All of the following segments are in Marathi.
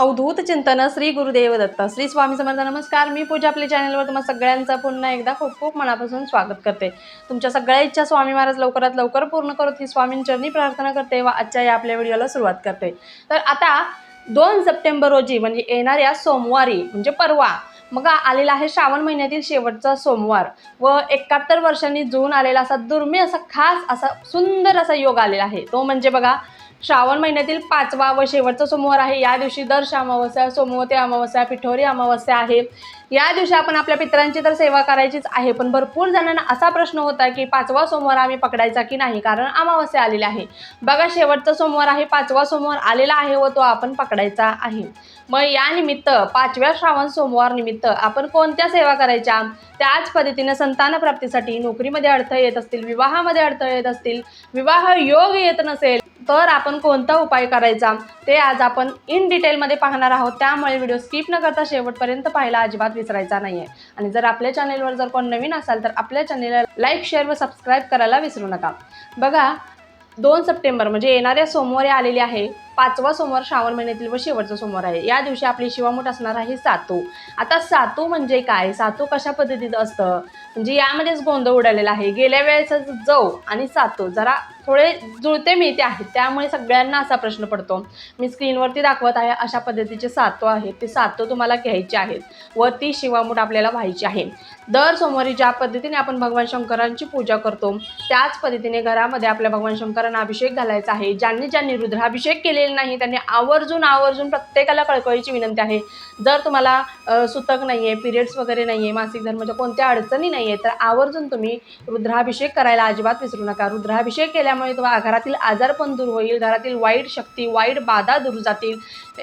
अवधूत चिंतन श्री गुरुदेव दत्त. श्री स्वामी समर्थ नमस्कार. मी पूजा आपल्या चॅनलवर तुम्हा सगळ्यांचं पुन्हा एकदा खूप खूप मनापासून स्वागत करते. तुमच्या सगळ्या इच्छा स्वामी महाराज लवकरात लवकर पूर्ण करत ही स्वामींचरणी प्रार्थना करते व आजच्या या आपल्या व्हिडिओला सुरुवात करते. तर आता दोन सप्टेंबर रोजी म्हणजे येणाऱ्या सोमवारी म्हणजे परवा मग आलेला आहे श्रावण महिन्यातील शेवटचा सोमवार व एकाहत्तर वर्षांनी जून आलेला असा दुर्मिळ असा खास असा सुंदर असा योग आलेला आहे. तो म्हणजे बघा श्रावण महिन्यातील पाचवा व शेवटचा सोमवार आहे. या दिवशी दर्श अमावस्या सोमवती अमावस्या पिठोरी अमावस्या आहे. या दिवशी आपण आपल्या पित्रांची तर सेवा करायचीच आहे पण भरपूर जणांना असा प्रश्न होता की पाचवा सोमवार आम्ही पकडायचा की नाही? कारण अमावस्या आलेली आहे. बघा शेवटचा सोमवार आहे पाचवा सोमवार आलेला आहे व तो आपण पकडायचा आहे. मग या निमित्त पाचव्या श्रावण सोमवार निमित्त आपण कोणत्या सेवा करायच्या? त्याच पद्धतीने संतान प्राप्तीसाठी नोकरीमध्ये अडथळे येत असतील विवाहामध्ये अडथळे येत असतील विवाह योग येत नसेल तर आपण कोणता उपाय करायचा? ते आज आपण इन डिटेलमध्ये पाहणार आहोत. त्यामुळे व्हिडिओ स्किप न करता शेवटपर्यंत पाहायला अजिबात विसरायचा नाही आहे आणि जर आपल्या चॅनेलवर जर कोण नवीन असाल तर आपल्या चॅनेलला लाईक शेअर व सबस्क्राईब करायला विसरू नका. बघा दोन सप्टेंबर म्हणजे येणाऱ्या सोमवारी आलेली आहे. पाचवा सोमवार श्रावण महिन्यातील व शेवटचा सोमवार आहे. या दिवशी आपली शिवामूठ असणार आहे सातू. आता सातू म्हणजे काय? सातू कशा पद्धतीचं असतं? म्हणजे यामध्येच गोंधळ उडालेला आहे. गेल्या वेळेसच जव आणि सातू. जरा थोडे जुळते मिळते आहेत. त्यामुळे सगळ्यांना असा प्रश्न पडतो. मी स्क्रीनवरती दाखवत आहे अशा पद्धतीचे सातो आहेत. ते सातो तुम्हाला घ्यायचे आहेत. व ती शिवामूठ आपल्याला व्हायची आहे. दर सोमवारी ज्या पद्धतीने आपण भगवान शंकरांची पूजा करतो त्याच पद्धतीने घरामध्ये आपल्या भगवान शंकरांना अभिषेक घालायचा आहे. ज्यांनी ज्यांनी रुद्राभिषेक केलेले नाही त्यांनी आवर्जून आवर्जून प्रत्येकाला कळकळीची विनंती आहे. जर तुम्हाला सुतक नाही आहे पिरियड्स वगैरे नाही आहे मासिक धर्माच्या कोणत्या अडचणी नाही आहे तर आवर्जून तुम्ही रुद्राभिषेक करायला अजिबात विसरू नका. रुद्राभिषेक केल्यामुळे तुम्हाला घरातील आजार पण दूर होईल घरातील वाईट शक्ती वाईट बाधा दूर जातील.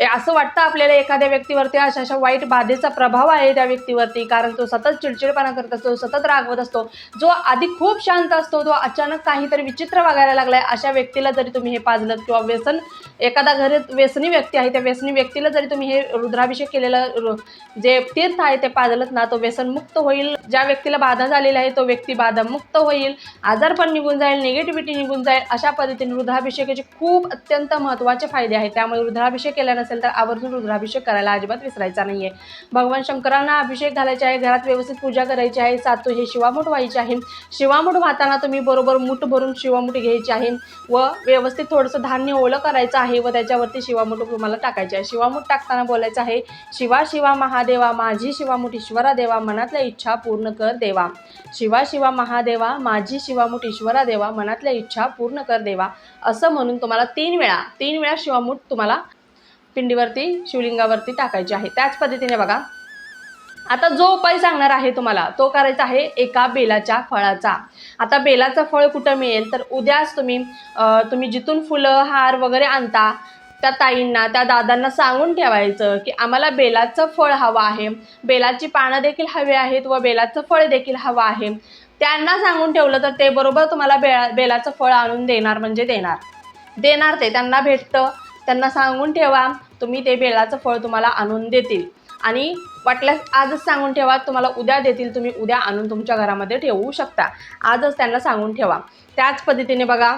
असं वाटतं आपल्याला एखाद्या व्यक्तीवरती अशा अशा वाईट बाधेचा प्रभाव आहे त्या व्यक्तीवरती कारण तो सतत चिडचिडपणा करत असतो सतत रागवत असतो. जो आधी खूप शांत असतो तो अचानक काहीतरी विचित्र वागायला लागलाय अशा व्यक्तीला जरी तुम्ही हे पाजलं किंवा व्यसन एखादा घरात व्यसनी व्यक्ती आहे त्या व्यसनी व्यक्तीला जरी तुम्ही हे रुद्राभिषेक केलेलं जे तीर्थ आहे ते पाजलत ना तो व्यसनमुक्त होईल. ज्या व्यक्तीला बाधा झालेली आहे तो व्यक्ती बाधामुक्त होईल. आजार पण निघून जाईल निगेटिव्हिटी निघून जाईल अशा पद्धतीने रुद्राभिषेकाचे खूप अत्यंत महत्त्वाचे फायदे आहेत. त्यामुळे रुद्राभिषेक केला नसेल तर आवर्जून रुद्राभिषेक करायला अजिबात विसरायचा नाही आहे भगवान शंकरांना अभिषेक घालायचे आहे घरात व्यवस्थित पूजा करायची आहे सातू हे शिवामूठ व्हायचे आहे शिवामूठ वाहताना तुम्ही बरोबर मूठ भरून शिवामूठ घ्यायची आहे व व्यवस्थित थोडंसं धान्य ओलं करायचं आहे व त्याच्यावरती शिवामूठ तुम्हाला टाकायचे आहे. शिवामूठ टाकताना बोलायचं आहे शिवा शिवा महादेवा माझी शिवामूठ ईश्वरा देवा मनातल्या इच्छा पूर्ण कर देवा. शिवा शिवा महादेवा माझी शिवामूठ ईश्वरा देवा मनातल्या इच्छा पूर्ण कर देवा. असं म्हणून तुम्हाला तीन वेळा तीन वेळा शिवामूठ तुम्हाला पिंडीवरती शिवलिंगावरती टाकायची आहे. त्याच पद्धतीने बघा. आता जो उपाय सांगणार आहे तुम्हाला तो करायचा आहे एका बेलाच्या फळाचा. आता बेलाचं फळ कुठं मिळेल? तर उद्याच तुम्ही तुम्ही जिथून फुलं हार वगैरे आणता त्या ताईंना त्या दादांना सांगून ठेवायचं की आम्हाला बेलाचं फळ हवं आहे. बेलाची पानं देखील हवी आहेत व बेलाचं फळ देखील हवं आहे. त्यांना सांगून ठेवलं तर ते बरोबर तुम्हाला बेळा बेलाचं फळ आणून देणार म्हणजे देणार. देणार ते त्यांना भेटतं. त्यांना सांगून ठेवा तुम्ही ते बेलाचं फळ तुम्हाला आणून देतील. आणि वाटल्यास आजच सांगून ठेवा तुम्हाला उद्या देतील तुम्ही उद्या आणून तुमच्या घरामध्ये ठेवू शकता. आजच त्यांना सांगून ठेवा. त्याच पद्धतीने बघा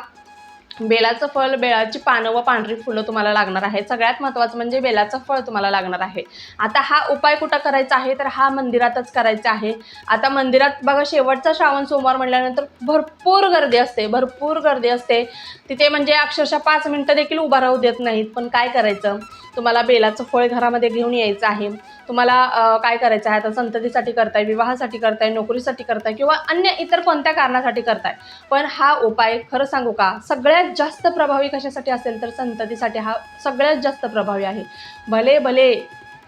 बेलाचं फळ बेळाची पानं व पांढरी फुलं तुम्हाला लागणार आहेत. सगळ्यात महत्त्वाचं म्हणजे बेलाचं फळ तुम्हाला लागणार आहे. आता हा उपाय कुठं करायचा आहे? तर हा मंदिरातच करायचा आहे. आता मंदिरात बघा शेवटचा श्रावण सोमवार म्हटल्यानंतर भरपूर गर्दी असते भरपूर गर्दी असते. तिथे म्हणजे अक्षरशः पाच मिनटं देखील उभा राहू देत नाहीत. पण काय करायचं? तुम्हाला बेलाचं फळ घरामध्ये घेऊन यायचं आहे. तुम्हाला काय करायचं आहे? आता संततीसाठी करताय विवाहासाठी करताय नोकरीसाठी करताय किंवा अन्य इतर कोणत्या कारणासाठी करताय. पण हा उपाय खरं सांगू का? सगळ्यात जास्त प्रभावी कशासाठी असेल तर संततीसाठी हा सगळ्यात जास्त प्रभावी आहे. भले भले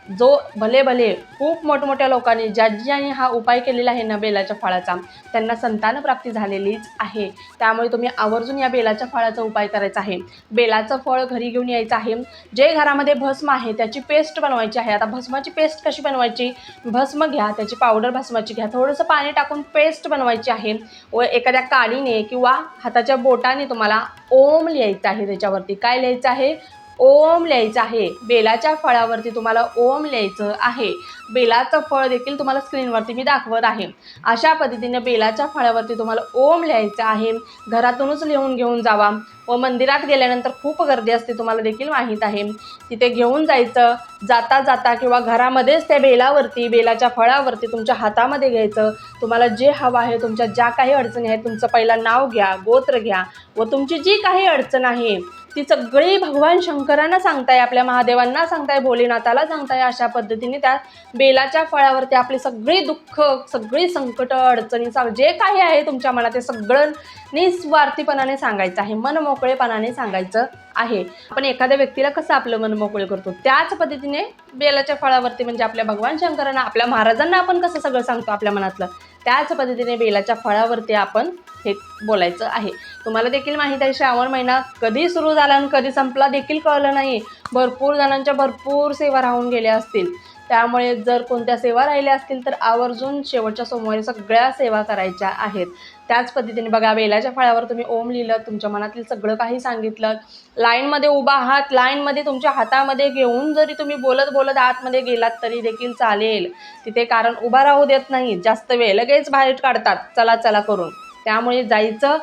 जो भले भले खूप मोठमोठ्या लोकांनी ज्या ज्यांनी हा उपाय केलेला आहे ना बेलाच्या फळाचा त्यांना संतान प्राप्ती झालेलीच आहे. त्यामुळे तुम्ही आवर्जून या बेलाच्या फळाचा उपाय करायचा आहे. बेलाचं फळ घरी घेऊन यायचं आहे. जे घरामध्ये भस्म आहे त्याची पेस्ट बनवायची आहे. आता भस्माची पेस्ट कशी बनवायची? भस्म घ्या त्याची पावडर भस्माची घ्या. थोडंसं पाणी टाकून पेस्ट बनवायची आहे. व एखाद्या काडीने किंवा हाताच्या बोटाने तुम्हाला ओम लिहायचं आहे त्याच्यावरती. काय लिहायचं आहे? ओम लिहायचं आहे. बेलाच्या फळावरती तुम्हाला ओम लिहायचं आहे. बेलाचं फळ देखील तुम्हाला स्क्रीनवरती मी दाखवत आहे. अशा पद्धतीने बेलाच्या फळावरती तुम्हाला ओम लिहायचं आहे. घरातूनच लिहून घेऊन जावा. व मंदिरात गेल्यानंतर खूप गर्दी असते तुम्हाला देखील माहीत आहे. तिथे घेऊन जायचं. जाता जाता किंवा घरामध्येच त्या बेलावरती बेलाच्या फळावरती तुमच्या हातामध्ये घ्यायचं. तुम्हाला जे हवं आहे तुमच्या ज्या काही अडचणी आहेत तुमचं पहिला नाव घ्या गोत्र घ्या. व तुमची जी काही अडचण आहे ती सगळी भगवान शंकरांना सांगताय आपल्या महादेवांना सांगताय भोलेनाथाला सांगताय अशा पद्धतीने त्या बेलाच्या फळावरती आपली सगळी दुःख सगळी संकट अडचणी जे काही आहे तुमच्या मनात ते सगळं निस्वार्थीपणाने सांगायचं आहे मन मोकळेपणाने सांगायचं आहे. आपण एखाद्या व्यक्तीला कसं आपलं मन मोकळे करतो? त्याच पद्धतीने बेलाच्या फळावरती म्हणजे आपल्या भगवान शंकरांना आपल्या महाराजांना आपण कसं सगळं सांगतो आपल्या मनातलं? त्याच पद्धतीने बेलाच्या फळावरती आपण हे बोलायचं आहे. तुम्हाला देखील माहीत आहे श्रावण महिना कधी सुरू झाला आणि कधी संपला देखील कळलं नाही. भरपूर जणांच्या भरपूर सेवा राहून गेल्या असतील. त्यामुळे जर कोणत्या सेवा राहिल्या असतील तर आवर्जून शेवटच्या सोमवारी सगळ्या सेवा करायच्या आहेत. त्याच पद्धतीने बघा बेलाच्या फळावर तुम्ही ओम लिहिलं तुमच्या मनातील सगळं काही सांगितलं. लाईनमध्ये उभा आहात लाईनमध्ये तुमच्या हातामध्ये घेऊन जरी तुम्ही बोलत बोलत आतमध्ये गेलात तरी देखील चालेल. तिथे कारण उभा राहू देत नाही. जास्त वेळ लगेच बाहेर काढतात. चला चला करून. त्यामुळे जायचं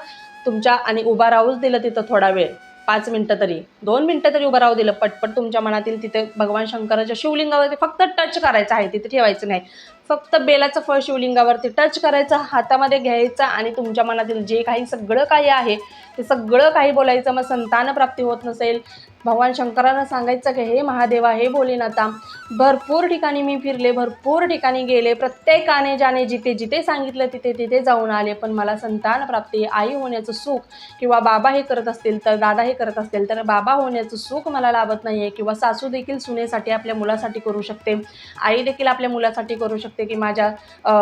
तुमच्या आणि उभा राहूच दिलं तिथं थोडा वेळ. पाच मिनटं तरी. दोन मिनटं तरी उभं राहू दिलं. पटपट तुमच्या मनातील तिथे भगवान शंकराच्या शिवलिंगावरती फक्त टच करायचं आहे. तिथे ठेवायचं नाही. फक्त बेलाचं फळ शिवलिंगावरती टच करायचं हातामध्ये घ्यायचं आणि तुमच्या मनातील जे काही सगळं काही आहे ते सगळं काही बोलायचं. मग संतान प्राप्ती होत नसेल भगवान शंकरांना सांगायचं की हे महादेवा हे भोलेनाथा भरपूर ठिकाणी मी फिरले भरपूर ठिकाणी गेले. प्रत्येकाने ज्याने जिथे जिथे सांगितलं तिथे तिथे जाऊन आले. पण मला संतान प्राप्ती आई होण्याचं सुख किंवा बाबा हे करत असतील तर दादा हे करत असतील तर बाबा होण्याचं सुख मला लाभत नाही आहे किंवा सासू देखील सुनेसाठी आपल्या मुलासाठी करू शकते. आई देखील आपल्या मुलासाठी करू शकते. की माझ्या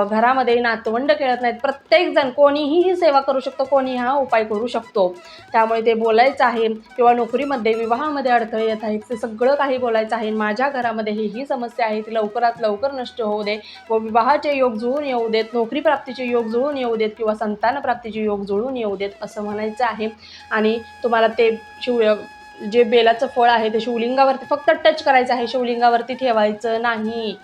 घरामध्ये नातवंड खेळत नाहीत. प्रत्येकजण कोणीही ही सेवा करू शकतो कोणी हा उपाय करू शकतो. त्यामुळे ते बोलायचं आहे किंवा नोकरीमध्ये विवाहामध्ये अडथळे येत आहेत ते सगळं काही बोलायचं आहे. माझ्या घरामध्ये ही ही समस्या आहे ती लवकरात लवकर नष्ट होऊ दे व विवाहाचे योग जुळून येऊ देत नोकरी प्राप्तीचे योग जुळून येऊ देत किंवा संतान प्राप्तीचे योग जुळून येऊ देत असं म्हणायचं आहे. आणि तुम्हाला ते शिव जे बेलाचं फळ आहे ते शिवलिंगावरती फक्त टच करायचं आहे. शिवलिंगावरती ठेवायचं नाही.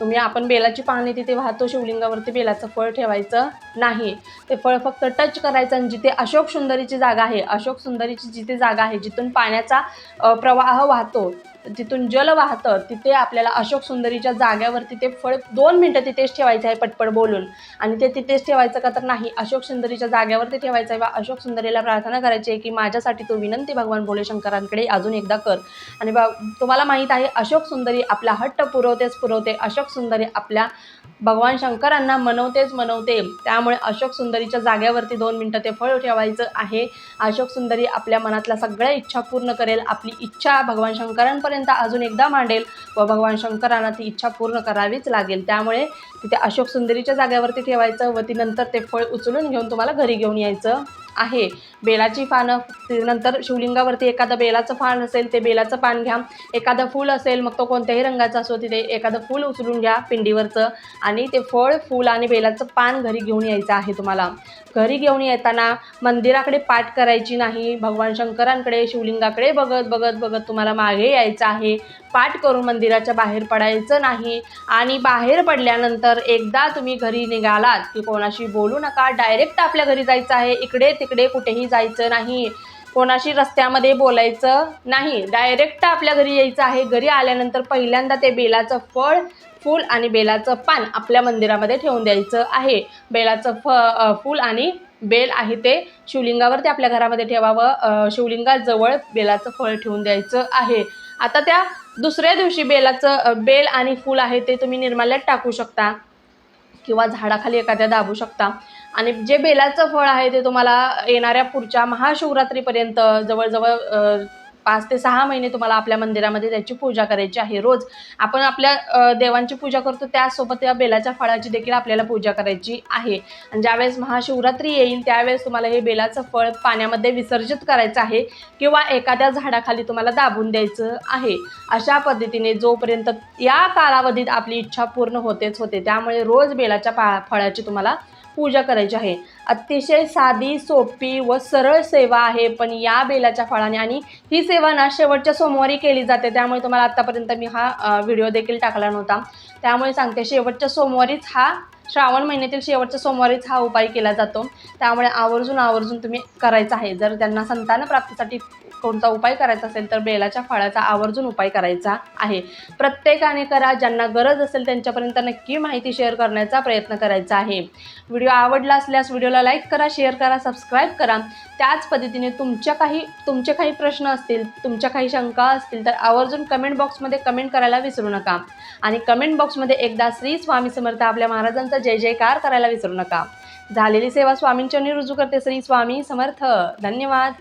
तुम्ही आपण बेलाची पाने तिथे वाहतो शिवलिंगावरती बेलाचं फळ ठेवायचं नाही. ते फळ फक्त टच करायचं आणि जिथे अशोक सुंदरीची जागा आहे अशोक सुंदरीची जिथे जागा आहे जिथून पाण्याचा प्रवाह वाहतो जिथून जल वाहतं तिथे आपल्याला अशोक सुंदरीच्या जाग्यावरती ते फळ दोन मिनटं तिथेच ठेवायचं आहे पटपट बोलून. आणि ते तिथेच ठेवायचं का तर नाही. अशोक सुंदरीच्या जाग्यावरती ठेवायचं आहे वा अशोक सुंदरीला प्रार्थना करायची आहे की माझ्यासाठी तो विनंती भगवान भोले शंकरांकडे अजून एकदा कर. आणि बा तुम्हाला माहीत आहे अशोक सुंदरी आपला हट्ट पुरवतेच पुरवते. अशोक सुंदरी आपल्या भगवान शंकरांना मनवतेच मनवते. त्यामुळे अशोक सुंदरीच्या जाग्यावरती दोन मिनटं ते फळ ठेवायचं आहे. अशोक सुंदरी आपल्या मनातल्या सगळ्या इच्छा पूर्ण करेल. आपली इच्छा भगवान शंकरांपर्यंत अजून एकदा मांडेल व भगवान शंकरांना ती इच्छा पूर्ण करावीच लागेल. त्यामुळे तिथे अशोक सुंदरीच्या जाग्यावरती ठेवायचं व ती नंतर ते फळ उचलून घेऊन तुम्हाला घरी घेऊन यायचं आहे. बेलाची पानं नंतर शिवलिंगावरती एखादं बेलाचं पान असेल ते बेलाचं पान घ्या. एखादं फूल असेल मग तो कोणत्याही रंगाचा असो तिथे एखादं फूल उचलून घ्या पिंडीवरचं. आणि ते फळ फूल आणि बेलाचं पान घरी घेऊन यायचं आहे तुम्हाला. घरी घेऊन येताना मंदिराकडे पाठ करायची नाही. भगवान शंकरांकडे शिवलिंगाकडे बघत बघत बघत तुम्हाला मागे यायचं आहे. पाठ करून मंदिराच्या बाहेर पडायचं नाही. आणि बाहेर पडल्यानंतर एकदा तुम्ही घरी निघालात की कोणाशी बोलू नका. डायरेक्ट आपल्या घरी जायचं आहे. इकडे तिकडे कुठेही जायचं नाही. कोणाशी रस्त्यामध्ये बोलायचं नाही. डायरेक्ट आपल्या घरी यायचं आहे. घरी आल्यानंतर पहिल्यांदा ते बेलाचं फळ फूल आणि बेलाचं पान आपल्या मंदिरामध्ये ठेवून द्यायचं आहे. बेलाचं फ फूल आणि बेल आहे ते शिवलिंगावरती आपल्या घरामध्ये ठेवावं. शिवलिंगाजवळ बेलाचं फळ ठेवून द्यायचं आहे. आता त्या दुसऱ्या दिवशी बेलाचं बेल आणि फूल आहे ते तुम्ही निर्माल्यात टाकू शकता किंवा झाडाखाली एखाद्या दाबू शकता. आणि जे बेलाचं फळ आहे ते तुम्हाला येणाऱ्या पुढच्या महाशिवरात्रीपर्यंत जवळजवळ पाच ते सहा महिने तुम्हाला आपल्या मंदिरामध्ये त्याची पूजा करायची आहे. रोज आपण आपल्या देवांची पूजा करतो त्यासोबत या बेलाच्या फळाची देखील आपल्याला पूजा करायची आहे. आणि ज्यावेळेस महाशिवरात्री येईल त्यावेळेस तुम्हाला हे बेलाचं फळ पाण्यामध्ये विसर्जित करायचं आहे किंवा एखाद्या झाडाखाली तुम्हाला दाबून द्यायचं आहे. अशा पद्धतीने जोपर्यंत या कालावधीत आपली इच्छा पूर्ण होतेच होते त्यामुळे रोज बेलाच्या फळाची तुम्हाला पूजा करायची आहे. अतिशय साधी सोपी व सरळ सेवा आहे पण या बेलाच्या फळाने आणि ही सेवा ना शेवटच्या सोमवारी केली जाते. त्यामुळे तुम्हाला आत्तापर्यंत मी हा व्हिडिओ देखील टाकला नव्हता. त्यामुळे सांगते शेवटच्या सोमवारीच हा श्रावण महिन्यातील शेवटच्या सोमवारीच हा उपाय केला जातो. त्यामुळे आवर्जून आवर्जून तुम्ही करायचा आहे. जर त्यांना संतान प्राप्तीसाठी कोणता उपाय करायचा असेल तर बेलाच्या फळाचा आवर्जून उपाय करायचा आहे. प्रत्येकाने करा ज्यांना गरज असेल त्यांच्यापर्यंत नक्की माहिती शेअर करण्याचा प्रयत्न करायचा आहे. व्हिडिओ आवडला असल्यास व्हिडिओला लाईक करा शेअर करा सबस्क्राईब करा. त्याच पद्धतीने तुमच्या काही तुमचे काही प्रश्न असतील तुमच्या काही शंका असतील तर आवर्जून कमेंट बॉक्समध्ये कमेंट करायला विसरू नका. आणि कमेंट बॉक्समध्ये एकदा श्री स्वामी समर्थ आपल्या महाराजांचा जय जयकार करायला विसरू नका. झालेली सेवा स्वामींच्या रुजू करते श्री स्वामी समर्थ. धन्यवाद.